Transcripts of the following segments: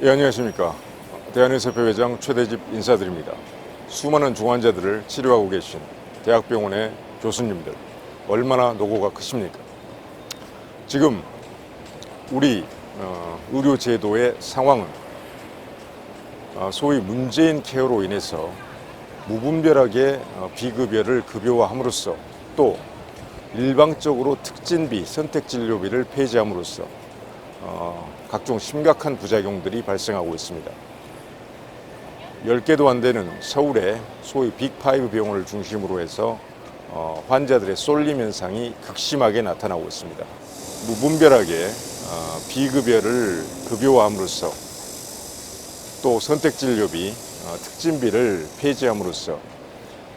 예, 안녕하십니까. 대한의사협회 회장 최대집 인사드립니다. 수많은 중환자들을 치료하고 계신 대학병원의 교수님들, 얼마나 노고가 크십니까? 지금 우리 어, 의료제도의 상황은 어, 소위 문재인 케어로 인해서 무분별하게 어, 비급여를 급여화함으로써 또 일방적으로 특진비, 선택진료비를 폐지함으로써 어, 각종 심각한 부작용들이 발생하고 있습니다. 10개도 안 되는 서울의 소위 빅5 병원을 중심으로 해서 어, 환자들의 쏠림 현상이 극심하게 나타나고 있습니다. 무분별하게 어, 비급여를 급여화함으로써 또 선택진료비, 어, 특진비를 폐지함으로써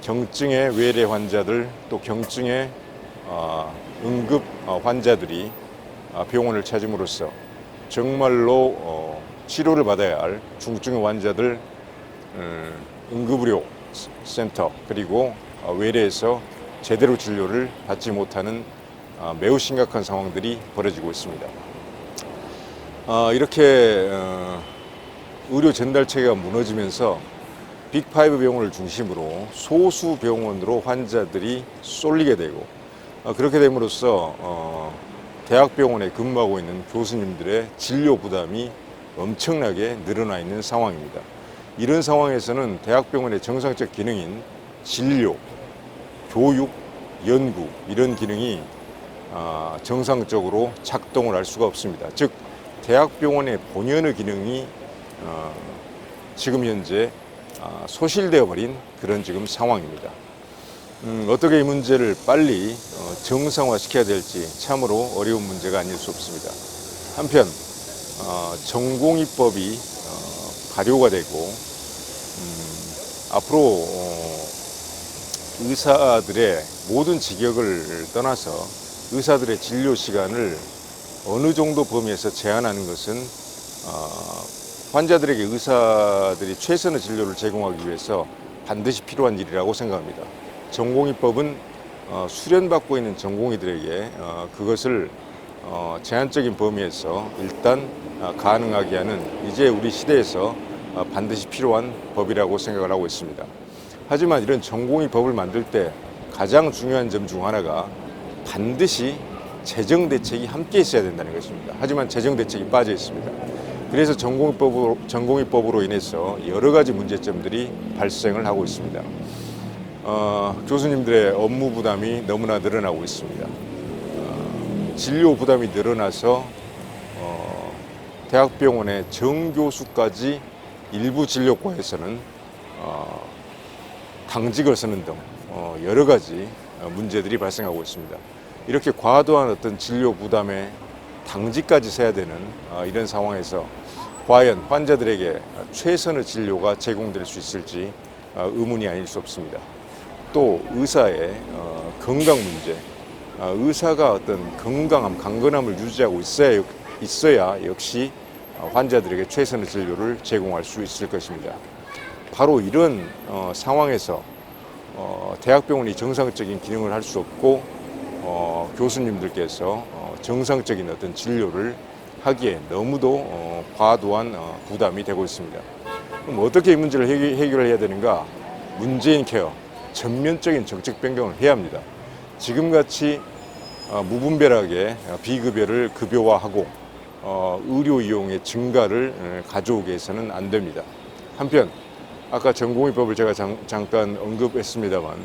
경증의 외래 환자들 또 경증의 어, 응급 어, 환자들이 어, 병원을 찾음으로써 정말로 어, 치료를 받아야 할 중증의 환자들 음, 응급의료 센터 그리고 어, 외래에서 제대로 진료를 받지 못하는 어, 매우 심각한 상황들이 벌어지고 있습니다. 어, 이렇게 어, 의료 전달 체계가 무너지면서 빅5 병원을 중심으로 소수 병원으로 환자들이 쏠리게 되고 어, 그렇게 됨으로써 어, 대학병원에 근무하고 있는 교수님들의 진료 부담이 엄청나게 늘어나 있는 상황입니다. 이런 상황에서는 대학병원의 정상적 기능인 진료, 교육, 연구 이런 기능이 아, 정상적으로 작동을 할 수가 없습니다. 즉 대학병원의 본연의 기능이 어, 지금 현재 아, 소실되어 버린 그런 지금 상황입니다. 음, 어떻게 이 문제를 빨리 어, 정상화시켜야 될지 참으로 어려운 문제가 아닐 수 없습니다. 한편 어, 전공의법이 어, 발효가 되고 음, 앞으로 어, 의사들의 모든 직역을 떠나서 의사들의 진료 시간을 어느 정도 범위에서 제한하는 것은 어, 환자들에게 의사들이 최선의 진료를 제공하기 위해서 반드시 필요한 일이라고 생각합니다. 전공의법은 어, 수련받고 있는 전공의들에게 어, 그것을 어, 제한적인 범위에서 일단 어, 가능하게 하는 이제 우리 시대에서 어, 반드시 필요한 법이라고 생각을 하고 있습니다. 하지만 이런 전공의 법을 만들 때 가장 중요한 점 중 하나가 반드시 재정 대책이 함께 있어야 된다는 것입니다. 하지만 재정 대책이 빠져 있습니다. 그래서 전공의법으로, 전공의법으로 인해서 여러 가지 문제점들이 발생을 하고 있습니다. 어, 교수님들의 업무 부담이 너무나 늘어나고 있습니다. 어, 진료 부담이 늘어나서 어, 대학병원의 정교수까지 일부 진료과에서는 어, 당직을 서는 등 어, 여러 가지 어, 문제들이 발생하고 있습니다. 이렇게 과도한 어떤 진료 부담에 당직까지 서야 되는 어, 이런 상황에서 과연 환자들에게 최선의 진료가 제공될 수 있을지 어, 의문이 아닐 수 없습니다. 또 의사의 어, 건강 문제, 어, 의사가 어떤 건강함, 강건함을 유지하고 있어야, 있어야 역시 어, 환자들에게 최선의 진료를 제공할 수 있을 것입니다. 바로 이런 어, 상황에서 어, 대학병원이 정상적인 기능을 할 수 없고 어, 교수님들께서 어, 정상적인 어떤 진료를 하기에 너무도 어, 과도한 어, 부담이 되고 있습니다. 그럼 어떻게 이 문제를 해결, 해결해야 되는가? 문재인 케어, 전면적인 정책 변경을 해야 합니다. 지금같이 어, 무분별하게 어, 비급여를 급여화하고 어, 의료 이용의 증가를 어, 가져오게 해서는 안 됩니다. 한편 아까 전공의법을 제가 잠, 잠깐 언급했습니다만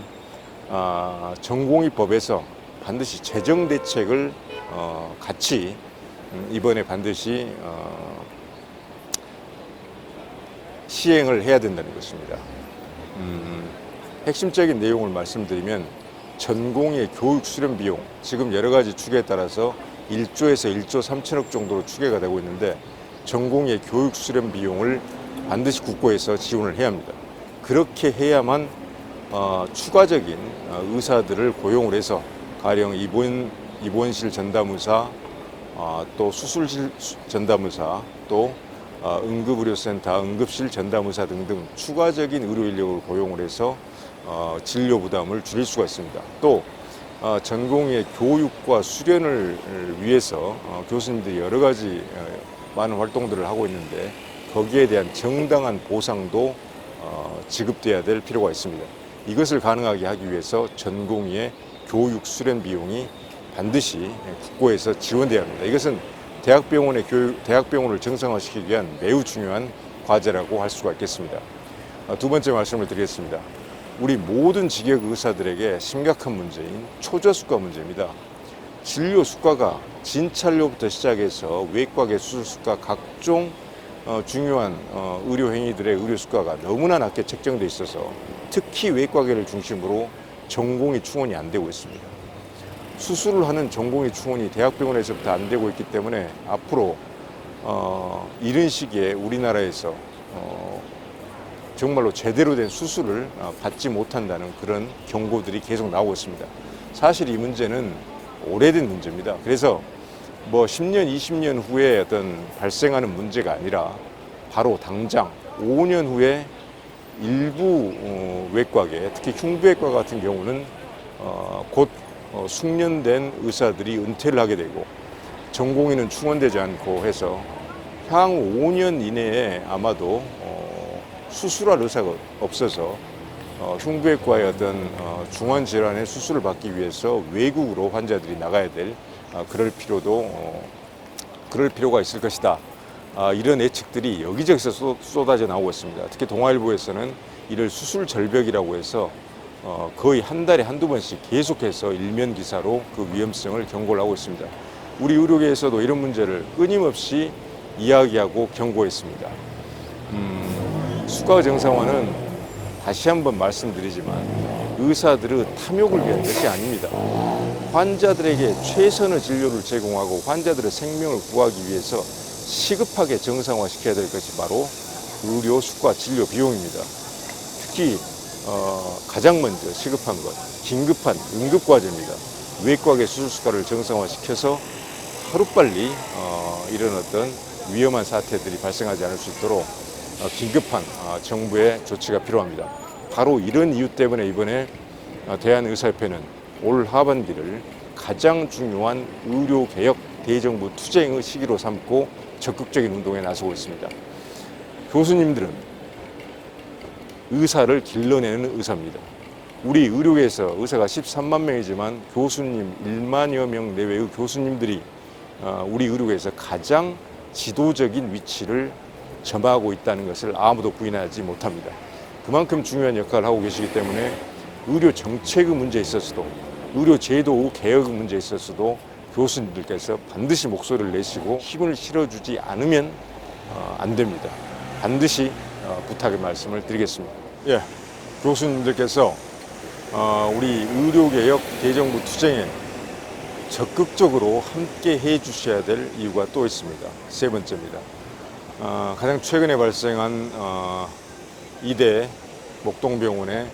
아, 전공의법에서 반드시 재정 대책을 어, 같이 음, 이번에 반드시 어, 시행을 해야 된다는 것입니다. 음, 핵심적인 내용을 말씀드리면 전공의 교육 수련 비용 지금 여러 가지 추계에 따라서 1조에서 1조 3천억 정도로 추계가 되고 있는데 전공의 교육 수련 비용을 반드시 국고에서 지원을 해야 합니다. 그렇게 해야만 어, 추가적인 어, 의사들을 고용을 해서 가령 입원 입원실 전담의사, 어, 또 수술실 수- 전담의사, 또 어, 응급의료센터, 응급실 전담의사 등등 추가적인 의료 인력을 고용을 해서 어, 진료 부담을 줄일 수가 있습니다. 또 어, 전공의 교육과 수련을 위해서 어, 교수님들이 여러 가지 어, 많은 활동들을 하고 있는데 그 거기에 대한 정당한 보상도 어, 지급돼야 될 필요가 있습니다. 이것을 가능하게 하기 위해서 전공의의 교육 수련 비용이 반드시 국고에서 지원돼야 합니다. 이것은 대학병원의 교육, 대학병원을 정상화시키기 위한 매우 중요한 과제라고 할 수가 있겠습니다. 아, 두 번째 말씀을 드리겠습니다. 우리 모든 직역 의사들에게 심각한 문제인 초저수가 문제입니다. 진료 수가가 진찰료부터 시작해서 외과계 수술 수가 각종 어, 중요한 어, 의료 행위들의 의료 수가가 너무나 낮게 책정돼 있어서 특히 외과계를 중심으로 전공의 충원이 안 되고 있습니다. 수술을 하는 전공의 충원이 대학병원에서부터 안 되고 있기 때문에 앞으로 어, 이런 시기에 우리나라에서 어, 정말로 제대로 된 수술을 어, 받지 못한다는 그런 경고들이 계속 나오고 있습니다. 사실 이 문제는 오래된 문제입니다. 그래서 뭐 10년, 20년 후에 어떤 발생하는 문제가 아니라 바로 당장 5년 후에 일부 어, 외과계, 특히 흉부외과 같은 경우는 어, 곧 어, 숙련된 의사들이 은퇴를 하게 되고 전공의는 충원되지 않고 해서 향후 5년 이내에 아마도 어, 수술할 의사가 없어서 어, 흉부외과의 어떤 어, 중환 질환의 수술을 받기 위해서 외국으로 환자들이 나가야 될 아, 그럴 필요도 어, 그럴 필요가 있을 것이다. 아, 이런 예측들이 여기저기서 쏟- 쏟아져 나오고 있습니다. 특히 동아일보에서는 이를 수술 절벽이라고 해서 어, 거의 한 달에 한두 번씩 계속해서 일면 기사로 그 위험성을 경고를 하고 있습니다. 우리 의료계에서도 이런 문제를 끊임없이 이야기하고 경고했습니다. 음, 수가 정상화는 다시 한번 말씀드리지만 의사들의 탐욕을 위한 것이 아닙니다. 환자들에게 최선의 진료를 제공하고 환자들의 생명을 구하기 위해서 시급하게 정상화시켜야 될 것이 바로 의료 수가 진료 비용입니다. 특히 어, 가장 먼저 시급한 것, 긴급한 응급 과제입니다. 외과계 수술 수가를 정상화시켜서 하루빨리 어, 이런 어떤 위험한 사태들이 발생하지 않을 수 있도록 어, 긴급한 어, 정부의 조치가 필요합니다. 바로 이런 이유 때문에 이번에 어, 대한의사협회는 올 하반기를 가장 중요한 의료개혁 대정부 투쟁의 시기로 삼고 적극적인 운동에 나서고 있습니다. 교수님들은 의사를 길러내는 의사입니다. 우리 의료계에서 의사가 13만 명이지만 교수님 1만여 명 내외의 교수님들이 어, 우리 의료계에서 가장 지도적인 위치를 점하고 있다는 것을 아무도 부인하지 못합니다. 그만큼 중요한 역할을 하고 계시기 때문에 의료 정책의 문제에 있어서도 의료 제도 개혁의 문제에 있어서도 교수님들께서 반드시 목소리를 내시고 힘을 실어주지 않으면 어, 안 됩니다. 반드시 어, 부탁의 말씀을 드리겠습니다. 예, 교수님들께서 어, 우리 의료개혁 대정부 투쟁에 적극적으로 함께 해 주셔야 될 이유가 또 있습니다. 세 번째입니다. 어, 가장 최근에 발생한 어, 이대 목동병원의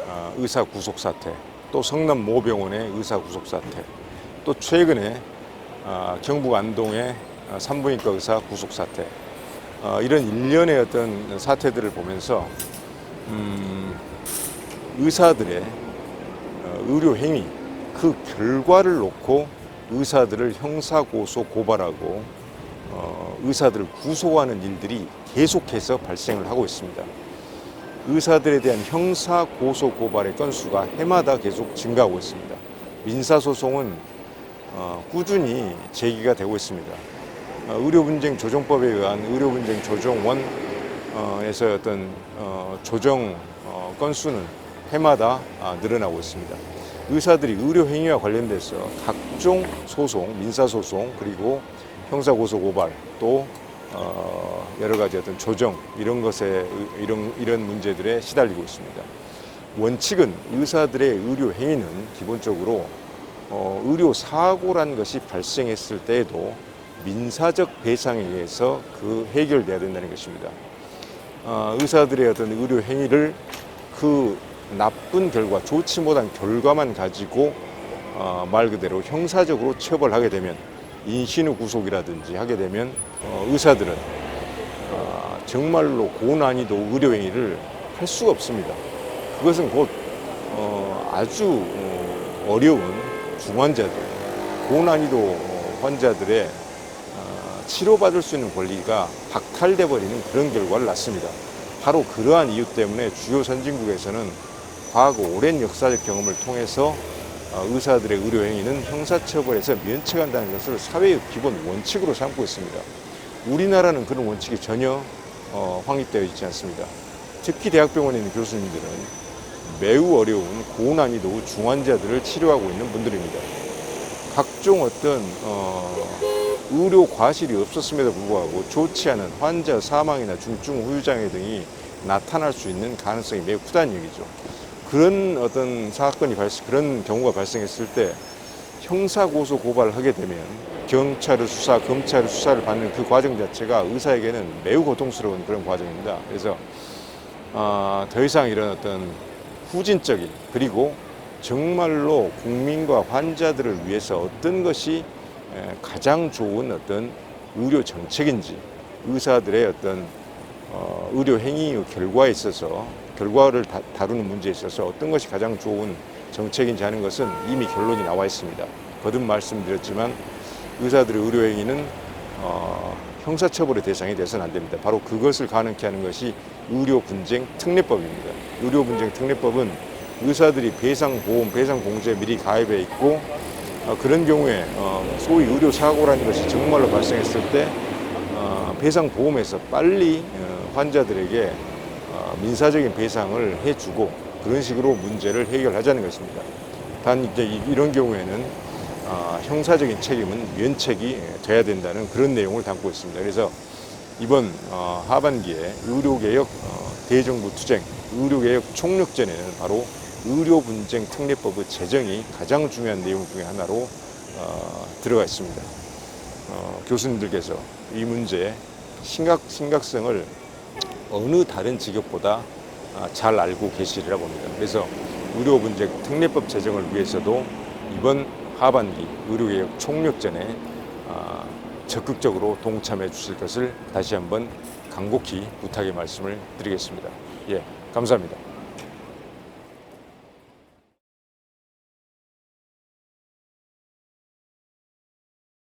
어, 의사 구속 사태, 또 성남 모 병원의 의사 구속 사태, 또 최근에 어, 경북 안동의 어, 산부인과 의사 구속 사태, 어, 이런 일련의 어떤 사태들을 보면서 음, 의사들의 어, 의료 행위 그 결과를 놓고 의사들을 형사 고소 고발하고 어, 의사들을 구속하는 일들이 계속해서 발생을 하고 있습니다. 의사들에 대한 형사 고소 고발의 건수가 해마다 계속 증가하고 있습니다. 민사 소송은 어, 꾸준히 제기가 되고 있습니다. 어, 의료분쟁 조정법에 의한 의료분쟁 조정원에서 어떤 어, 조정 어, 건수는 해마다 아, 늘어나고 있습니다. 의사들이 의료 행위와 관련돼서 각종 소송, 민사 소송 그리고 형사 고소 고발 또 어, 여러 가지 어떤 조정 이런 것에 의- 이런 이런 문제들에 시달리고 있습니다. 원칙은 의사들의 의료 행위는 기본적으로 어, 의료 사고란 것이 발생했을 때에도 민사적 배상에 의해서 그 해결돼야 된다는 것입니다. 어, 의사들의 어떤 의료 행위를 그 나쁜 결과, 좋지 못한 결과만 가지고 어, 말 그대로 형사적으로 처벌하게 되면 인신의 구속이라든지 하게 되면 어, 의사들은 어, 정말로 고난이도 의료 행위를 할 수가 없습니다. 그것은 곧 어, 아주 어, 어려운 중환자들, 고난이도 어, 환자들의 어, 치료받을 수 있는 권리가 박탈돼 버리는 그런 결과를 낳습니다. 바로 그러한 이유 때문에 주요 선진국에서는 과거 오랜 역사적 경험을 통해서 어, 의사들의 의료 행위는 형사처벌에서 면책한다는 것을 사회의 기본 원칙으로 삼고 있습니다. 우리나라는 그런 원칙이 전혀 어, 확립되어 있지 않습니다. 특히 대학병원에 있는 교수님들은 매우 어려운 고난이도 중환자들을 치료하고 있는 분들입니다. 각종 어떤 어, 의료 과실이 없었음에도 불구하고 좋지 않은 환자 사망이나 중증 후유장애 등이 나타날 수 있는 가능성이 매우 크다는 얘기죠. 그런 어떤 사건이 발생, 그런 경우가 발생했을 때 형사 고소 고발을 하게 되면 경찰의 수사, 검찰의 수사를 받는 그 과정 자체가 의사에게는 매우 고통스러운 그런 과정입니다. 그래서 아, 더 이상 이런 어떤 후진적인 그리고 정말로 국민과 환자들을 위해서 어떤 것이 에, 가장 좋은 어떤 의료 정책인지 의사들의 어떤 어, 의료 행위의 결과에 있어서 결과를 다, 다루는 문제에 있어서 어떤 것이 가장 좋은 정책인지 하는 것은 이미 결론이 나와 있습니다. 거듭 말씀드렸지만 의사들의 의료 행위는 어, 형사처벌의 대상이 돼서는 안 됩니다. 바로 그것을 가능케 하는 것이 의료분쟁 특례법입니다. 의료분쟁 특례법은 의사들이 배상보험, 배상공제에 미리 가입해 있고 어, 그런 경우에 어, 소위 의료사고라는 것이 정말로 발생했을 때 어, 배상보험에서 빨리 어, 환자들에게 어, 민사적인 배상을 해주고 그런 식으로 문제를 해결하자는 것입니다. 단 이제 이- 이런 경우에는 아, 형사적인 책임은 면책이 돼야 된다는 그런 내용을 담고 있습니다. 그래서 이번 어, 하반기에 의료개혁 어, 대정부 투쟁, 의료개혁 총력전에는 바로 의료분쟁 특례법의 제정이 가장 중요한 내용 중에 하나로 어, 들어가 있습니다. 어, 교수님들께서 이 문제의 심각, 심각성을 어느 다른 직업보다 아, 잘 알고 계시리라 봅니다. 그래서 의료분쟁 특례법 제정을 위해서도 이번 하반기 의료개혁 총력전에 아, 적극적으로 동참해 주실 것을 다시 한번 간곡히 부탁의 말씀을 드리겠습니다. 예, 감사합니다.